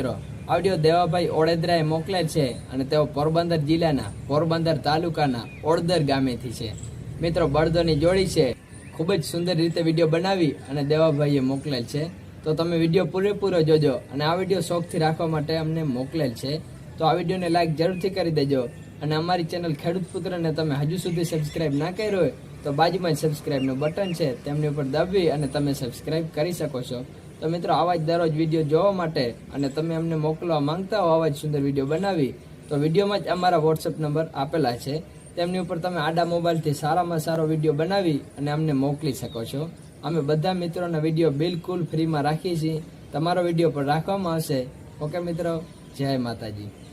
આ દેવાભાઈ ઓળેદરાએ મોકલેલ છે અને તેઓ પોરબંદર જિલ્લાના પોરબંદર તાલુકાના ઓળદર ગામેથી છે. મિત્રો, બળદોની જોડી છે. ખૂબ જ સુંદર રીતે વીડિયો બનાવી અને દેવાભાઈએ મોકલેલ છે. તો તમે વીડિયો પૂરેપૂરો જોજો અને આ વીડિયો શોખથી રાખવા માટે અમને મોકલેલ છે. તો આ વિડીયોને લાઈક જરૂરથી કરી દેજો અને અમારી ચેનલ ખેડૂત પુત્રને તમે હજુ સુધી સબસ્ક્રાઇબ ના કર્યો હોય તો બાજુમાં જ સબસ્ક્રાઇબનું બટન છે, તેમની ઉપર દબી અને તમે સબસ્ક્રાઇબ કરી શકો છો. તો મિત્રો, આવા જ દરરોજ વીડિયો જોવા માટે અને તમે અમને મોકલવા માંગતા હો, આવા જ સુંદર વીડિયો બનાવી, તો વિડીયોમાં જ અમારા વોટ્સઅપ નંબર આપેલા છે. તેમની ઉપર તમે આડા મોબાઈલથી સારામાં સારો વીડિયો બનાવી અને અમને મોકલી શકો છો. અમે બધા મિત્રોના વીડિયો બિલકુલ ફ્રીમાં રાખીએ છીએ. તમારો વીડિયો પણ રાખવામાં આવશે. ઓકે મિત્રો, જય માતાજી.